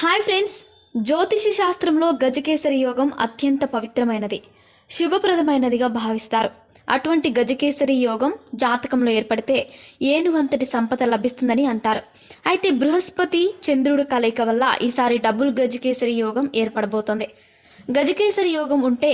Hi friends. జ్యోతిషి శాస్త్రంలో గజకేసరి యోగం అత్యంత పవిత్రమైనది. శుభప్రదమైనదిగా భావిస్తారు. అటువంటి గజకేసరి యోగం జాతకంలో ఏర్పడితే ఏనుగంతటి సంపద లభిస్తుందని అంటారు. అయితే బృహస్పతి చంద్రుడు కలయిక వల్ల ఈసారి డబుల్ గజకేసరి యోగం ఏర్పడబోతోంది. గజకేసరి యోగం ఉంటే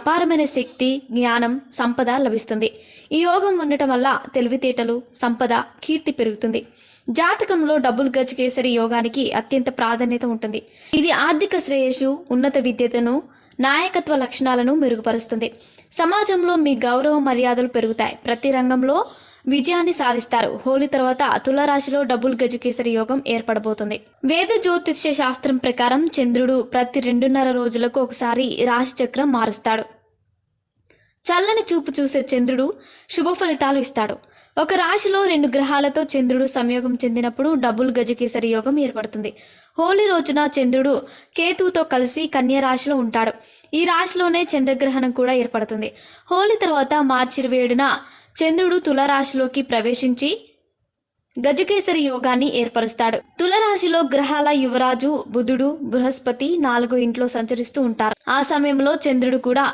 అపారమైన శక్తి జ్ఞానం సంపద లభిస్తుంది. ఈ యోగం ఉండటం వల్ల తెలివితేటలు సంపద కీర్తి పెరుగుతుంది. జాతకంలో డబుల్ గజకేసరి యోగానికి అత్యంత ప్రాధాన్యత ఉంటుంది. ఇది ఆర్థిక శ్రేయస్సు ఉన్నత విద్యతను నాయకత్వ లక్షణాలను మెరుగుపరుస్తుంది. సమాజంలో మీ గౌరవ మర్యాదలు పెరుగుతాయి. ప్రతి రంగంలో విజయాన్ని సాధిస్తారు. హోలీ తర్వాత తులారాశిలో డబుల్ గజకేసరి యోగం ఏర్పడబోతుంది. వేద జ్యోతిష్య శాస్త్రం ప్రకారం చంద్రుడు ప్రతి రెండున్నర రోజులకు ఒకసారి రాశి చక్రం మారుస్తాడు. చల్లని చూపు చూసే చంద్రుడు శుభ ఫలితాలు ఇస్తాడు. ఒక రాశిలో రెండు గ్రహాలతో చంద్రుడు సంయోగం చెందినప్పుడు డబుల్ గజకేసరి యోగం ఏర్పడుతుంది. హోలీ రోజున చంద్రుడు కేతువుతో కలిసి కన్య రాశిలో ఉంటాడు. ఈ రాశిలోనే చంద్రగ్రహణం కూడా ఏర్పడుతుంది. హోలీ తర్వాత మార్చి ఇరవై ఏడున చంద్రుడు తులరాశిలోకి ప్రవేశించి గజకేసరి యోగాన్ని ఏర్పరుస్తాడు. తులరాశిలో గ్రహాల యువరాజు బుధుడు బృహస్పతి నాలుగు ఇంట్లో సంచరిస్తూ ఉంటారు. ఆ సమయంలో చంద్రుడు కూడా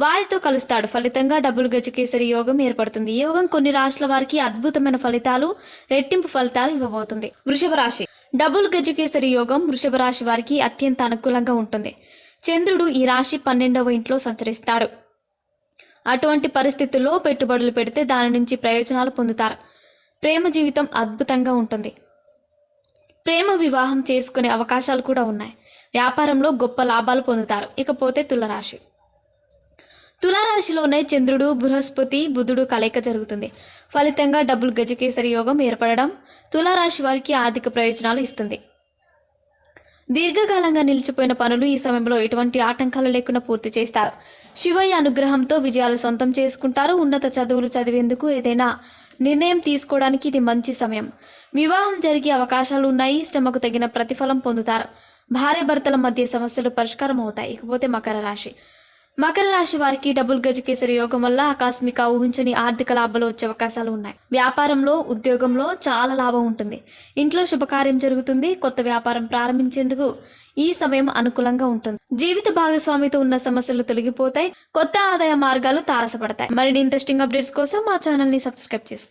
వారితో కలుస్తాడు. ఫలితంగా డబుల్ గజకేసరి యోగం ఏర్పడుతుంది. యోగం కొన్ని రాశుల వారికి అద్భుతమైన ఫలితాలు రెట్టింపు ఫలితాలు ఇవ్వబోతుంది. వృషభ రాశి. డబుల్ గజకేసరి యోగం వృషభ రాశి వారికి అత్యంత అనుకూలంగా ఉంటుంది. చంద్రుడు ఈ రాశి పన్నెండవ ఇంట్లో సంచరిస్తాడు. అటువంటి పరిస్థితుల్లో పెట్టుబడులు పెడితే దాని నుంచి ప్రయోజనాలు పొందుతారు. ప్రేమ జీవితం అద్భుతంగా ఉంటుంది. ప్రేమ వివాహం చేసుకునే అవకాశాలు కూడా ఉన్నాయి. వ్యాపారంలో గొప్ప లాభాలు పొందుతారు. ఇకపోతే తులరాశి. తులారాశిలోనే చంద్రుడు బృహస్పతి బుధుడు కలయిక జరుగుతుంది. ఫలితంగా డబుల్ గజకేసరి యోగం ఏర్పడడం తులారాశి వారికి ఆర్థిక ప్రయోజనాలు ఇస్తుంది. దీర్ఘకాలంగా నిలిచిపోయిన పనులు ఈ సమయంలో ఎటువంటి ఆటంకాలు లేకుండా పూర్తి చేస్తారు. శివయ్య అనుగ్రహంతో విజయాలు సొంతం చేసుకుంటారు. ఉన్నత చదువులు చదివేందుకు ఏదైనా నిర్ణయం తీసుకోవడానికి ఇది మంచి సమయం. వివాహం జరిగే అవకాశాలు ఉన్నాయి. శ్రమకు తగిన ప్రతిఫలం పొందుతారు. భార్య భర్తల మధ్య సమస్యలు పరిష్కారం అవుతాయి ఇకపోతే మకర రాశి. మకర రాశి వారికి డబుల్ గజకేసరి యోగం వల్ల ఆకస్మిక ఊహించని ఆర్థిక లాభాలు వచ్చే అవకాశాలు ఉన్నాయి. వ్యాపారంలో ఉద్యోగంలో చాలా లాభం ఉంటుంది. ఇంట్లో శుభకార్యం జరుగుతుంది. కొత్త వ్యాపారం ప్రారంభించేందుకు ఈ సమయం అనుకూలంగా ఉంటుంది. జీవిత భాగస్వామితో ఉన్న సమస్యలు తొలగిపోతాయి. కొత్త ఆదాయ మార్గాలు తారసపడతాయి. మరిన్ని ఇంట్రెస్టింగ్ అప్డేట్స్ కోసం మా ఛానల్ని సబ్స్క్రైబ్ చేసుకోండి.